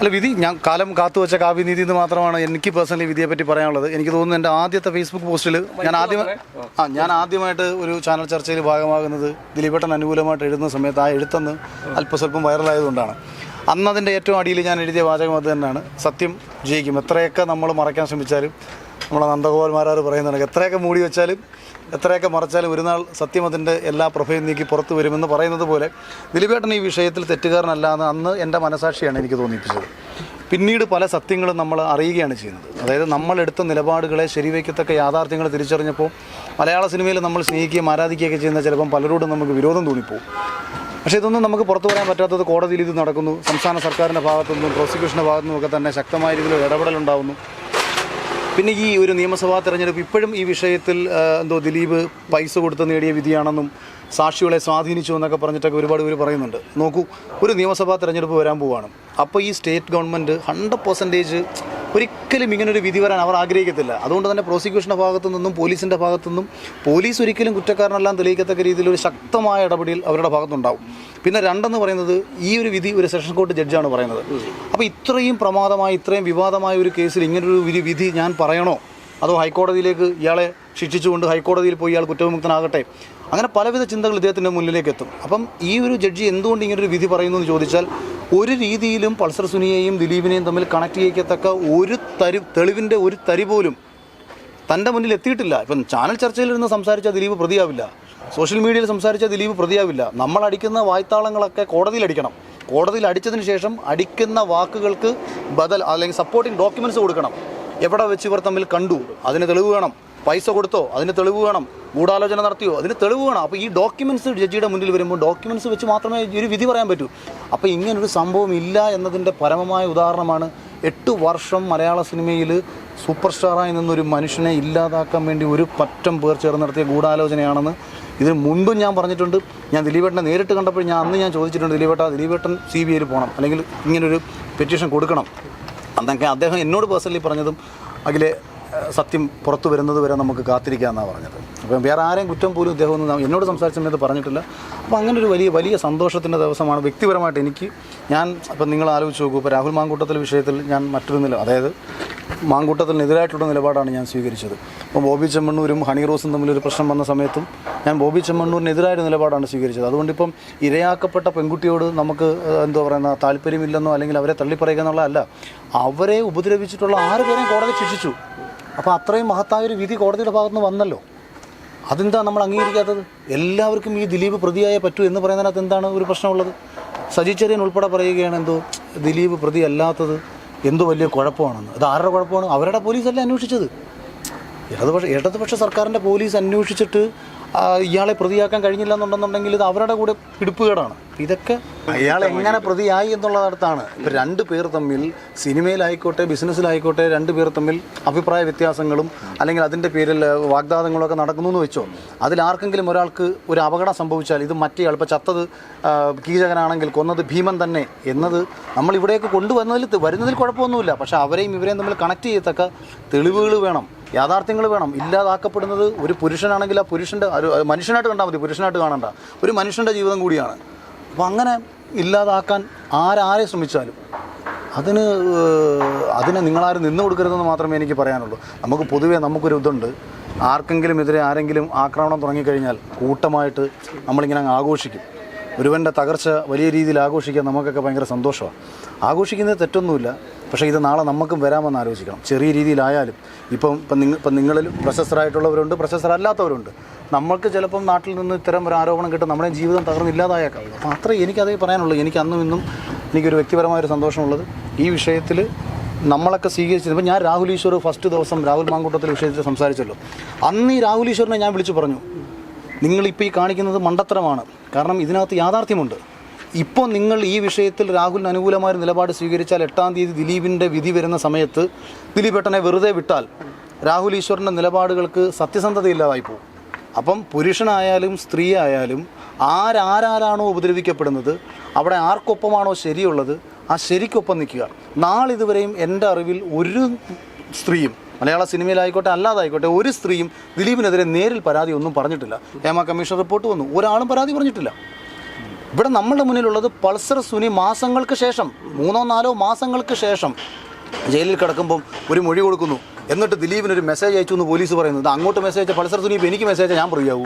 അല്ല വിധി ഞാൻ കാലം കാത്തു വെച്ച കാവ്യനീതി എന്ന് മാത്രമാണ് എനിക്ക് പേഴ്സണലി വിധിയെ പറ്റി പറയാനുള്ളത്. എനിക്ക് തോന്നുന്നു എന്റെ ആദ്യത്തെ ഫേസ്ബുക്ക് പോസ്റ്റിൽ ഞാൻ ആദ്യം ആ ഞാൻ ആദ്യമായിട്ട് ഒരു ചാനൽ ചർച്ചയിൽ ഭാഗമാകുന്നത് ദിലീപേട്ടൻ അനുകൂലമായിട്ട് എഴുതുന്ന സമയത്ത് ആ എഴുത്തെന്ന് അല്പസ്വല്പം വൈറലായതുകൊണ്ടാണ്. അന്നതിന്റെ ഏറ്റവും അടിയിൽ ഞാൻ എഴുതിയ വാചകം അത് തന്നെയാണ്. സത്യം ജയിക്കും. എത്രയൊക്കെ നമ്മൾ മറയ്ക്കാൻ ശ്രമിച്ചാലും നമ്മളെ നന്ദഗോപാൽമാരാർ പറയുന്നുണ്ട് എത്രയൊക്കെ മൂടി വെച്ചാലും എത്രയൊക്കെ മറച്ചാലും ഒരു നാൾ സത്യം അതിന്റെ എല്ലാ പ്രഭയും നീക്കി പുറത്തു വരുമെന്ന് പറയുന്നത് പോലെ ദിലീപേട്ടൻ ഈ വിഷയത്തിൽ തെറ്റുകാരനല്ല എന്ന് അന്ന് എന്റെ മനസാക്ഷിയാണ് എനിക്ക് തോന്നിപ്പിച്ചത്. പിന്നീട് പല സത്യങ്ങളും നമ്മൾ അറിയുകയാണ് ചെയ്യുന്നത്. അതായത് നമ്മളെടുത്ത നിലപാടുകളെ ശരിവയ്ക്കത്തക്ക യാഥാർത്ഥ്യങ്ങൾ തിരിച്ചറിഞ്ഞപ്പോൾ മലയാള സിനിമയിൽ നമ്മൾ സ്നേഹിക്കുകയും ആരാധിക്കുകയൊക്കെ ചെയ്യുന്ന ചിലപ്പം പലരോടും നമുക്ക് വിരോധം തോന്നിപ്പോവും. പക്ഷേ ഇതൊന്നും നമുക്ക് പുറത്തു വരാൻ പറ്റാത്തത് കോടതിയിൽ ഇത് നടക്കുന്നു. സംസ്ഥാന സർക്കാരിന്റെ ഭാഗത്തു നിന്നും പ്രോസിക്യൂഷന്റെ ഭാഗത്തു നിന്നുമൊക്കെ തന്നെ ശക്തമായ രീതിയിൽ ഇടപെടലുണ്ടാവുന്നു. പിന്നെ ഈ ഒരു നിയമസഭാ തെരഞ്ഞെടുപ്പ് ഇപ്പോഴും ഈ വിഷയത്തിൽ എന്തോ ദിലീപ് പൈസ കൊടുത്ത് നേടിയ വിധിയാണെന്നും സാക്ഷികളെ സ്വാധീനിച്ചു എന്നൊക്കെ പറഞ്ഞിട്ടൊക്കെ ഒരുപാട് പേര് പറയുന്നുണ്ട്. നോക്കൂ ഒരു നിയമസഭാ തെരഞ്ഞെടുപ്പ് വരാൻ പോവുകയാണ് അപ്പോൾ ഈ സ്റ്റേറ്റ് ഗവൺമെന്റ് ഹൺഡ്രഡ് പെർസെന്റേജ് ഒരിക്കലും ഇങ്ങനൊരു വിധി വരാൻ അവർ ആഗ്രഹിക്കത്തില്ല. അതുകൊണ്ട് തന്നെ പ്രോസിക്യൂഷന്റെ ഭാഗത്തു നിന്നും പോലീസിന്റെ ഭാഗത്തു നിന്നും പോലീസ് ഒരിക്കലും കുറ്റക്കാരനെല്ലാം തെളിയിക്കത്തക്ക രീതിയിൽ ഒരു ശക്തമായ ഇടപെടൽ അവരുടെ ഭാഗത്തുണ്ടാവും. പിന്നെ രണ്ടെന്ന് പറയുന്നത് ഈ ഒരു വിധി ഒരു സെഷൻ കോർട്ട് ജഡ്ജാണ് പറയുന്നത്. അപ്പോൾ ഇത്രയും പ്രമാദമായി ഇത്രയും വിവാദമായ ഒരു കേസിൽ ഇങ്ങനൊരു വിധി വിധി ഞാൻ പറയണോ? അതോ ഹൈക്കോടതിയിലേക്ക് ഇയാളെ ശിക്ഷിച്ചുകൊണ്ട് ഹൈക്കോടതിയിൽ പോയി ഇയാൾ കുറ്റവിമുക്തനാകട്ടെ? അങ്ങനെ പലവിധ ചിന്തകൾ ഇദ്ദേഹത്തിന്റെ മുന്നിലേക്ക് എത്തും. അപ്പം ഈ ഒരു ജഡ്ജി എന്തുകൊണ്ട് ഇങ്ങനൊരു വിധി പറയുന്നു എന്ന് ചോദിച്ചാൽ ഒരു രീതിയിലും പൾസർ സുനിയെയും ദിലീപിനെയും തമ്മിൽ കണക്ട് ചെയ്യിക്കത്തക്ക ഒരു തരി തെളിവിന്റെ ഒരു തരി പോലും തന്റെ മുന്നിൽ എത്തിയിട്ടില്ല. ഇപ്പം ചാനൽ ചർച്ചയിലിരുന്ന് സംസാരിച്ച ദിലീപ് പ്രതിയാവില്ല. സോഷ്യൽ മീഡിയയിൽ സംസാരിച്ച ദിലീപ് പ്രതിയാവില്ല. നമ്മൾ അടിക്കുന്ന വായ്ത്താളങ്ങളൊക്കെ കോടതിയിൽ അടിക്കണം. കോടതിയിൽ അടിച്ചതിന് ശേഷം അടിക്കുന്ന വാക്കുകൾക്ക് ബദൽ അല്ലെങ്കിൽ സപ്പോർട്ടിംഗ് ഡോക്യുമെന്റ്സ് കൊടുക്കണം. എവിടെ വെച്ച് ഇവർ തമ്മിൽ കണ്ടു? അതിന് തെളിവ് വേണം. പൈസ കൊടുത്തോ അതിന് തെളിവ് വേണം ഗൂഢാലോചന നടത്തിയോ അതിന് തെളിവ് വേണം. അപ്പോൾ ഈ ഡോക്യുമെന്റ്സ് ജഡ്ജിയുടെ മുന്നിൽ വരുമ്പോൾ ഡോക്യുമെന്റ്സ് വെച്ച് മാത്രമേ ഒരു വിധി പറയാൻ പറ്റൂ. അപ്പോൾ ഇങ്ങനൊരു സംഭവം ഇല്ല എന്നതിന്റെ പരമമായ ഉദാഹരണമാണ് എട്ട് വർഷം മലയാള സിനിമയിൽ സൂപ്പർ സ്റ്റാറായി നിന്നൊരു മനുഷ്യനെ ഇല്ലാതാക്കാൻ വേണ്ടി ഒരു പറ്റം പേർ ചേർന്ന് നടത്തിയ ഗൂഢാലോചനയാണെന്ന് ഇതിന് മുൻപും ഞാൻ പറഞ്ഞിട്ടുണ്ട്. ഞാൻ ദിലീപേട്ടനെ നേരിട്ട് കണ്ടപ്പോൾ ഞാൻ അന്ന് ഞാൻ ചോദിച്ചിട്ടുണ്ട് ദിലീപേട്ട ദിലീപേട്ടൻ സി ബി ഐയിൽ പോകണം അല്ലെങ്കിൽ ഇങ്ങനൊരു പെറ്റീഷൻ കൊടുക്കണം. അന്നൊക്കെ അദ്ദേഹം എന്നോട് പേഴ്സണലി പറഞ്ഞതും അതിലെ സത്യം പുറത്തു വരുന്നത് വരെ നമുക്ക് കാത്തിരിക്കാമെന്നാണ് പറഞ്ഞത്. അപ്പം വേറെ ആരെയും കുറ്റം പോലും ഇദ്ദേഹം ഒന്നും എന്നോട് സംസാരിച്ച സമയത്ത് പറഞ്ഞിട്ടില്ല. അപ്പോൾ അങ്ങനെ ഒരു വലിയ വലിയ സന്തോഷത്തിന്റെ ദിവസമാണ്. വ്യക്തിപരമായിട്ട് എനിക്ക് ഞാൻ അപ്പം നിങ്ങൾ ആലോചിച്ച് നോക്കൂ. ഇപ്പോൾ രാഹുൽ മാങ്കൂട്ടത്തിൽ വിഷയത്തിൽ ഞാൻ മറ്റൊരു നില അതായത് മാങ്കൂട്ടത്തിനെതിരായിട്ടുള്ള നിലപാടാണ് ഞാൻ സ്വീകരിച്ചത്. അപ്പോൾ ബോബി ചെമ്മണ്ണൂരും ഹണി റോസും തമ്മിലൊരു പ്രശ്നം വന്ന സമയത്തും ഞാൻ ബോബി ചെമ്മണ്ണൂരിനെതിരായ നിലപാടാണ് സ്വീകരിച്ചത്. അതുകൊണ്ട് ഇപ്പം ഇരയാക്കപ്പെട്ട പെൺകുട്ടിയോട് നമുക്ക് എന്തോ പറയുന്ന താല്പര്യമില്ലെന്നോ അല്ലെങ്കിൽ അവരെ തള്ളിപ്പറയുക എന്നുള്ളതല്ല. അവരെ ഉപദ്രവിച്ചിട്ടുള്ള ആറ് പേരെയും കോടതി ശിക്ഷിച്ചു. അപ്പോൾ അത്രയും മഹത്തായ ഒരു വിധി കോടതിയുടെ ഭാഗത്തുനിന്ന് വന്നല്ലോ. അതെന്താ നമ്മൾ അംഗീകരിക്കാത്തത്? എല്ലാവർക്കും ഈ ദിലീപ് പ്രതിയായേ പറ്റൂ എന്ന് പറയുന്നതിനകത്ത് എന്താണ് ഒരു പ്രശ്നമുള്ളത്? സജി ഉൾപ്പെടെ പറയുകയാണ് എന്തോ ദിലീപ് പ്രതി അല്ലാത്തത് എന്തോ വലിയ കുഴപ്പമാണെന്ന്. അത് ആരുടെ കുഴപ്പമാണ്? അവരുടെ പോലീസല്ലേ അന്വേഷിച്ചത്? ഇടതുപക്ഷ ഇടതുപക്ഷ സർക്കാരിന്റെ പോലീസ് അന്വേഷിച്ചിട്ട് ഇയാളെ പ്രതിയാക്കാൻ കഴിഞ്ഞില്ല എന്നുണ്ടെന്നുണ്ടെങ്കിൽ ഇത് അവരുടെ കൂടെ പിടിപ്പുകേടാണ്. ഇതൊക്കെ അയാൾ എങ്ങനെ പ്രതിയായി എന്നുള്ളതടുത്താണ്. ഇപ്പം രണ്ട് പേർ തമ്മിൽ സിനിമയിലായിക്കോട്ടെ ബിസിനസ്സിലായിക്കോട്ടെ രണ്ട് പേർ തമ്മിൽ അഭിപ്രായ വ്യത്യാസങ്ങളും അല്ലെങ്കിൽ അതിന്റെ പേരിൽ വാഗ്ദാനങ്ങളൊക്കെ നടക്കുന്നു എന്ന് വെച്ചോ അതിലാർക്കെങ്കിലും ഒരാൾക്ക് ഒരു അപകടം സംഭവിച്ചാൽ ഇത് മറ്റേയാൾ ഇപ്പോൾ ചത്തത് കീചകനാണെങ്കിൽ കൊന്നത് ഭീമൻ തന്നെ എന്നത് നമ്മൾ ഇവിടെയൊക്കെ കൊണ്ടുവന്നതിൽ വരുന്നതിൽ കുഴപ്പമൊന്നുമില്ല. പക്ഷേ അവരെയും ഇവരെയും തമ്മിൽ കണക്ട് ചെയ്യത്തക്ക തെളിവുകൾ വേണം. യാഥാർത്ഥ്യങ്ങൾ വേണം. ഇല്ലാതാക്കപ്പെടുന്നത് ഒരു പുരുഷനാണെങ്കിൽ ആ പുരുഷന്റെ ഒരു മനുഷ്യനായിട്ട് കണ്ടാൽ മതി പുരുഷനായിട്ട് കാണണ്ട. ഒരു മനുഷ്യന്റെ ജീവിതം കൂടിയാണ്. അപ്പോൾ അങ്ങനെ ഇല്ലാതാക്കാൻ ആരാരെ ശ്രമിച്ചാലും അതിന് അതിന് നിങ്ങളാരും നിന്നു കൊടുക്കരുതെന്ന് മാത്രമേ എനിക്ക് പറയാനുള്ളൂ. നമുക്ക് പൊതുവേ നമുക്കൊരു ഇതുണ്ട്. ആർക്കെങ്കിലും എതിരെ ആരെങ്കിലും ആക്രമണം തുടങ്ങിക്കഴിഞ്ഞാൽ കൂട്ടമായിട്ട് നമ്മളിങ്ങനെ ആഘോഷിക്കും. ഒരുവന്റെ തകർച്ച വലിയ രീതിയിൽ ആഘോഷിക്കാൻ നമുക്കൊക്കെ ഭയങ്കര സന്തോഷമാണ്. ആഘോഷിക്കുന്നത് തെറ്റൊന്നുമില്ല. പക്ഷേ ഇത് നാളെ നമുക്കും വരാമെന്ന് ആലോചിക്കണം. ചെറിയ രീതിയിലായാലും. ഇപ്പം ഇപ്പം നിങ്ങൾ ഇപ്പം നിങ്ങളിൽ പ്രശസ്തരായിട്ടുള്ളവരുണ്ട് പ്രശസ്തരല്ലാത്തവരുണ്ട്. നമ്മൾക്ക് ചിലപ്പം നാട്ടിൽ നിന്ന് ഇത്തരം ഒരു ആരോപണം കിട്ടും. നമ്മുടെ ജീവിതം തകർന്നില്ലാതായേക്കാം. അപ്പം അത്രേ എനിക്കതേ പറയാനുള്ളൂ. എനിക്ക് അന്നും ഇന്നും എനിക്കൊരു വ്യക്തിപരമായൊരു സന്തോഷമുള്ളത്. ഈ വിഷയത്തിൽ നമ്മളൊക്കെ സ്വീകരിച്ചത് ഇപ്പം ഞാൻ രാഹുൽ ഈശ്വർ ഫസ്റ്റ് ദിവസം രാഹുൽ മാങ്കൂട്ടത്തിൽ വിഷയത്തിൽ സംസാരിച്ചല്ലോ. അന്ന് ഈ രാഹുൽ ഈശ്വറിനെ ഞാൻ വിളിച്ചു പറഞ്ഞു. നിങ്ങളിപ്പോൾ ഈ കാണിക്കുന്നത് മണ്ടത്തരമാണ്. കാരണം ഇതിനകത്ത് യാഥാർത്ഥ്യമുണ്ട്. ഇപ്പോൾ നിങ്ങൾ ഈ വിഷയത്തിൽ രാഹുലിന് അനുകൂലമായ നിലപാട് സ്വീകരിച്ചാൽ എട്ടാം തീയതി ദിലീപിന്റെ വിധി വരുന്ന സമയത്ത് ദിലീപ് ഏട്ടനെ വെറുതെ വിട്ടാൽ രാഹുൽ ഈശ്വറിന്റെ നിലപാടുകൾക്ക് സത്യസന്ധതയില്ലാതായി പോകും. അപ്പം പുരുഷനായാലും സ്ത്രീ ആയാലും ആരാരാരാണോ ഉപദ്രവിക്കപ്പെടുന്നത് അവിടെ ആർക്കൊപ്പമാണോ ശരിയുള്ളത് ആ ശരിക്കൊപ്പം നിൽക്കുക. നാളിതുവരെയും എന്റെ അറിവിൽ ഒരു സ്ത്രീയും മലയാള സിനിമയിലായിക്കോട്ടെ അല്ലാതായിക്കോട്ടെ ഒരു സ്ത്രീയും ദിലീപിനെതിരെ നേരിൽ പരാതി ഒന്നും പറഞ്ഞിട്ടില്ല. ഹേമ കമ്മീഷൻ റിപ്പോർട്ട് വന്നു. ഒരാളും പരാതി പറഞ്ഞിട്ടില്ല. ഇവിടെ നമ്മളുടെ മുന്നിലുള്ളത് പൾസർ സുനി മാസങ്ങൾക്ക് ശേഷം മൂന്നോ നാലോ മാസങ്ങൾക്ക് ശേഷം ജയിലിൽ കിടക്കുമ്പം ഒരു മൊഴി കൊടുക്കുന്നു. എന്നിട്ട് ദിലീപിന് ഒരു മെസ്സേജ് അയച്ചു എന്ന് പോലീസ് പറയുന്നത് അങ്ങോട്ട് മെസ്സേജ് അയച്ച പൾസർ സുനി എനിക്ക് മെസ്സേജ് ഞാൻ പ്രതിയാവൂ.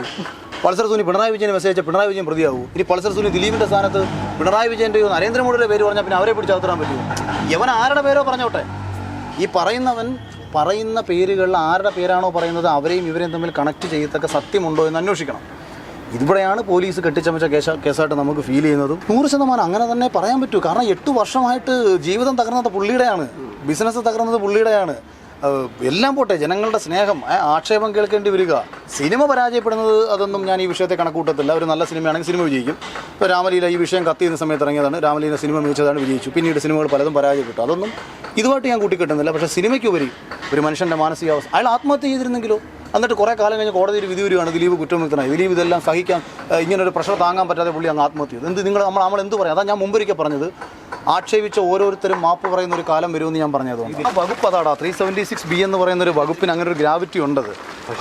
പൾസർ സുനി പിണറായി വിജയന് മെസ്സേജ് അയച്ച പിണറായി വിജയൻ പ്രതിയാവൂ. ഇനി പൾസർ സുനി ദിലീപിന്റെ സ്ഥാനത്ത് പിണറായി വിജയന്റെയോ നരേന്ദ്രമോദിയുടെ പേര് പറഞ്ഞാൽ പിന്നെ അവരെ പിടിച്ച് അകത്തിടാൻ പറ്റുമോ? യവൻ ആരുടെ പേരോ പറഞ്ഞോട്ടെ. ഈ പറയുന്നവൻ പറയുന്ന പേരുകളിൽ ആരുടെ പേരാണോ പറയുന്നത് അവരെയും ഇവരെയും തമ്മിൽ കണക്ട് ചെയ്യത്തക്ക സത്യമുണ്ടോ എന്ന് അന്വേഷിക്കണം. ഇവിടെയാണ് പോലീസ് കെട്ടിച്ചമച്ച കേസ കേസായിട്ട് നമുക്ക് ഫീൽ ചെയ്യുന്നത്. നൂറ് ശതമാനം അങ്ങനെ തന്നെ പറയാൻ പറ്റൂ. കാരണം എട്ട് വർഷമായിട്ട് ജീവിതം തകർന്നത് പുള്ളിയുടെയാണ്. ബിസിനസ് തകർന്നത് പുള്ളിയുടെയാണ്. എല്ലാം പോട്ടെ ജനങ്ങളുടെ സ്നേഹം ആക്ഷേപം കേൾക്കേണ്ടി വരിക. സിനിമ പരാജയപ്പെടുന്നത് അതൊന്നും ഞാൻ ഈ വിഷയത്തെ കണക്കൂട്ടത്തില്ല. ഒരു നല്ല സിനിമയാണെങ്കിൽ സിനിമ വിജയിക്കും. ഇപ്പോൾ രാമലീല ഈ വിഷയം കത്തിയുന്ന സമയത്ത് ഇറങ്ങിയതാണ്. രാമലീല സിനിമ മികച്ചതാണ് വിജയിച്ചു. പിന്നീട് സിനിമകൾ പലതും പരാജയപ്പെട്ടു. അതൊന്നും ഇതുമായിട്ട് ഞാൻ കൂട്ടിക്കെട്ടുന്നില്ല. പക്ഷേ സിനിമയ്ക്കുപരി ഒരു മനുഷ്യന്റെ മാനസികാവസ്ഥ അയാൾ ആത്മഹത്യ ചെയ്തിരുന്നെങ്കിലോ? എന്നിട്ട് കുറേ കാലം കഴിഞ്ഞ് കോടതിയിൽ വിധി വരികയാണ് ദിലീപ് കുറ്റമുക്തനായി ദിലീപ് ഇതെല്ലാം സഹിക്കാൻ ഇങ്ങനൊരു പ്രഷർ താങ്ങാൻ പറ്റാതെ പുള്ളി അങ്ങ് ആത്മഹത്യ ചെയ്തു. എന്ത് നിങ്ങൾ നമ്മൾ നമ്മൾ എന്ത് പറയാം? അതാ ഞാൻ മുമ്പൊരിക്കൽ പറഞ്ഞത്. ആക്ഷേപിച്ച ഓരോരുത്തരും മാപ്പ് പറയുന്ന ഒരു കാലം വരുമെന്ന് ഞാൻ പറഞ്ഞത്. ആ വകുപ്പ് അതാടാ ത്രീ സെവന്റി സിക്സ് ബി എന്ന് പറയുന്ന ഒരു വകുപ്പിന് അങ്ങനെ ഒരു ഗ്രാവിറ്റി ഉണ്ടത്.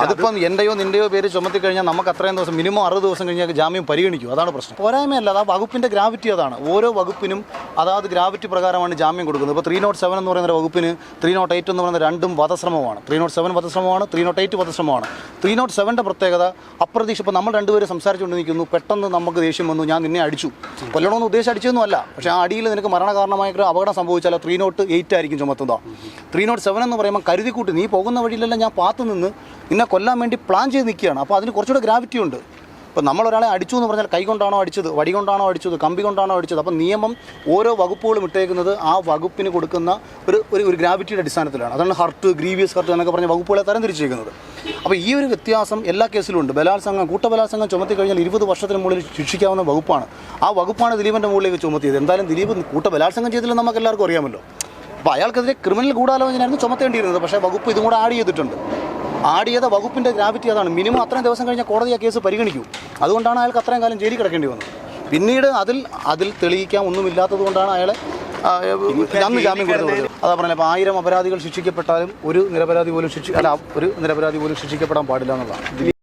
അതിപ്പം എന്റെയോ നിന്റെയോ പേര് ചുമത്തി കഴിഞ്ഞാൽ നമുക്ക് അത്രയും ദിവസം മിനിമം അറുപത് ദിവസം കഴിഞ്ഞാൽ ജാമ്യം പരിഗണിക്കും. അതാണ് പ്രശ്നം. പോരായ്മയല്ല അത് ആ വകുപ്പിന്റെ ഗ്രാവിറ്റി അതാണ്. ഓരോ വകുപ്പിനും അതാത് ഗ്രാവിറ്റി പ്രകാരമാണ് ജാമ്യം കൊടുക്കുന്നത്. ഇപ്പോൾ ത്രീ നോട്ട് സെവൻ എന്ന് പറയുന്ന വകുപ്പിന് ത്രീ നോട്ട് എയ്റ്റ് എന്ന് പറയുന്ന രണ്ടും വധശ്രമമാണ്. ത്രീ നോട്ട് സെവൻ വധശ്രമമാണ് ത്രീ നോട്ട് എയ്റ്റ് വധശ്രമമാണ്. ത്രീ നോട്ട് സെവന്റെ പ്രത്യേകത അപ്രതീക്ഷ ഇപ്പോൾ നമ്മൾ രണ്ടുപേരും സംസാരിച്ചുകൊണ്ട് നിൽക്കുന്നു പെട്ടെന്ന് നമുക്ക് ദേഷ്യം വന്നു ഞാൻ നിന്നെ അടിച്ചു. കൊല്ലണമെന്ന് ഉദ്ദേശം അടിച്ചതൊന്നും അല്ല പക്ഷേ ആ അടിയിൽ നിനക്ക് മരണകാരണമായ ഒരു അപകടം സംഭവിച്ചാൽ ത്രീ നോട്ട് എയ്റ്റ് ആയിരിക്കും ചുമത്തുന്നത് ത്രീ നോട്ട് സെവൻ എന്ന് പറയുമ്പോൾ കരുതിക്കൂട്ടി. നീ പോകുന്ന വഴിയിലെല്ലാം ഞാൻ പാത്തു നിന്ന് നിന്നെ കൊല്ലാൻ വേണ്ടി പ്ലാൻ ചെയ്ത് നിൽക്കുകയാണ്. അപ്പോൾ അതിന് കുറച്ചുകൂടെ ഗ്രാവിറ്റി ഉണ്ട്. അപ്പോൾ നമ്മൾ ഒരാളെ അടിച്ചു എന്ന് പറഞ്ഞാൽ കൈ കൊണ്ടാണോ അടിച്ചത് വടി കൊണ്ടാണോ അടിച്ചത് കമ്പി കൊണ്ടാണോ അടിച്ചത്? അപ്പോൾ നിയമം ഓരോ വകുപ്പുകളും ഇട്ടേക്കുന്നത് ആ വകുപ്പിന് കൊടുക്കുന്ന ഒരു ഒരു ഒരു ഗ്രാവിറ്റിയുടെ അടിസ്ഥാനത്തിലാണ്. അതാണ് ഹർട്ട് ഗ്രീവിയസ് ഹർട്ട് എന്നൊക്കെ പറഞ്ഞ വകുപ്പുകളെ തരംതിരിച്ചേക്കുന്നത് അപ്പോൾ ഈ ഒരു വ്യത്യാസം എല്ലാ കേസിലും ഉണ്ട്. ബലാത്സംഗം കൂട്ടബലാത്സംഗം ചുമത്തി കഴിഞ്ഞാൽ ഇരുപത് വർഷത്തിന് മുകളിൽ ശിക്ഷിക്കാവുന്ന വകുപ്പാണ്. ആ വകുപ്പാണ് ദിലീപിന്റെ മുകളിലേക്ക് ചുമത്തിയത്. എന്തായാലും ദിലീപ് കൂട്ടബലാത്സംഗം ചെയ്തില്ലെന്ന് ചെയ്തില്ല നമുക്ക് എല്ലാവർക്കും അറിയാമല്ലോ. അപ്പോൾ അയാൾക്കെതിരെ ക്രിമിനൽ ഗൂഢാലോചനയായിരുന്നു ചുമത്തേണ്ടിയിരുന്നത്. പക്ഷേ വകുപ്പ് ഇതും കൂടെ ആഡ് ചെയ്തിട്ടുണ്ട്. ആഡ് ചെയ്ത വകുപ്പിന്റെ ഗ്രാവിറ്റി അതാണ്. മിനിമം അത്രയും ദിവസം കഴിഞ്ഞാൽ കോടതി ആ കേസ് പരിഗണിക്കൂ. അതുകൊണ്ടാണ് അയാൾക്ക് അത്രയും കാലം ജയിലിൽ കിടക്കേണ്ടി വന്നത്. പിന്നീട് അതിൽ അതിൽ തെളിയിക്കാൻ ഒന്നുമില്ലാത്തത് കൊണ്ടാണ് അയാളെ അന്ന് ജാമ്യം കൊടുത്തത് അതാ പറഞ്ഞത്. അപ്പോൾ ആയിരം അപരാധികൾ ശിക്ഷിക്കപ്പെട്ടാലും ഒരു നിരപരാധി പോലും ശിക്ഷ അല്ല ഒരു നിരപരാധി പോലും ശിക്ഷിക്കപ്പെടാൻ പാടില്ല എന്നുള്ളതാണ്.